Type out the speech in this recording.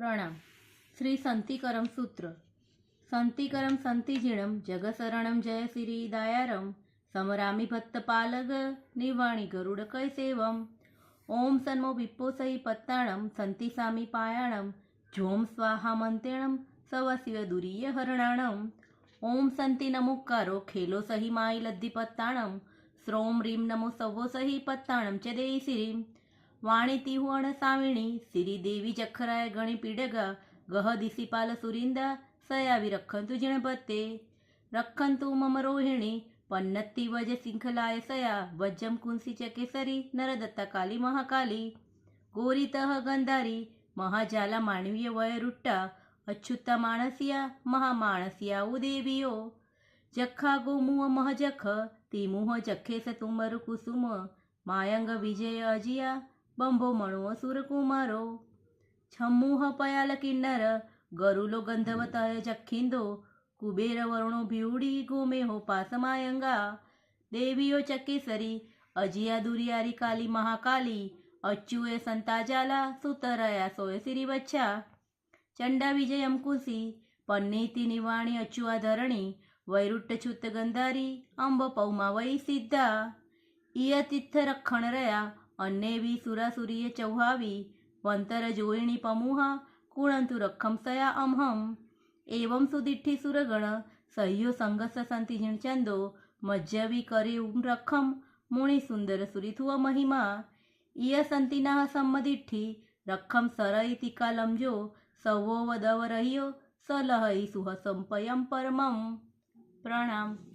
પ્રણામ. શ્રી સંતિકરમ સૂત્ર. સંતિકરમ સંતિજીણમ જગસરણમ જય શ્રી દાયારમ. સમરામી ભત્તપાલગ નિવાણી ગરુડ કૈસેવમ ઓમ સન્મો વિપ્પોસહી પત્તાણમ સંતિસામી પાયાણમ. જોમ સ્વાહા મંતેણમ સવશિવ દુરીય હરણાણમ. ઓમ સંતિ નમુકારો ખેલો સહી માઈ લદ્ધિ પત્તાણમ. શ્રોમ રીમ નમો સવો સહી પત્તાણમ ચે દેઈ શ્રીમ. વાણીતી હુઅણ સાવિણી, સિરી દેવી જખરાય ગણી પીડગા, ગહ દિશિપાલ સુરિંદા, સયાવી રખંતુ જીણપતે રખંતુ મમ રોહિણી, પન્નત્તિ વજ શિંખલાય સયા, વજ્જમ કુંસી ચ કેસરી, નરદત્તા કાલી મહાકાલી. ગોરીતઃ ગંધારી, મહાજાલા માનવીય વયરુટ્ટા અચ્યુતા માણસિયા, મહામાણસિયા ઉદેવીઓ. જખા ગોમુહ મહજખ તિમુહ જખેસ તુમર કુસુમ, માયંગ વિજય બંભો મણો સુરકુમારો છમ્મુહ પયાલ કિન્નર, ગરુલો ગંધવતય જખિંદો. કુબેર વરુણો ભીવડી ગોમેહો પાસમાયંગા. દેવીઓ ચકેસરી, અજિયા દુરિયારી કાલી મહાકાલી. અચ્યુએ સંતાજાલા સુતરયા સોય સિરિવચ્છા ચંડા વિજયમ કુસી પન્નીતિ નિવાણી અચ્યુઆ ધરણી. વૈરુટ્ટ છુત ગંધારી, અંબ પૌમા વૈ સિદ્ધા. ઇય તિથ્થ રખણ રહ્યા અન્નેવી સુરાસુરીએ ચૌહાવી, વંતર જોયણી પમુહા, કુળંતુ રખમ સયા અમહમ. એવમ સુદિઠ્ઠી સુરગણ, સહ્યો સંગસ સંતિ જીણચંદો મજ્જવી કરે રખમ મુણી સુંદર સુરીથુઅ મહિમા. ઇય સંતિના સંમદિઠ્ઠી, રખમ સરઈ તિકા લમજો, સવો વદવ રહ્યો, સલહઈ સુહસંપયમ પરમમ. પ્રણામ.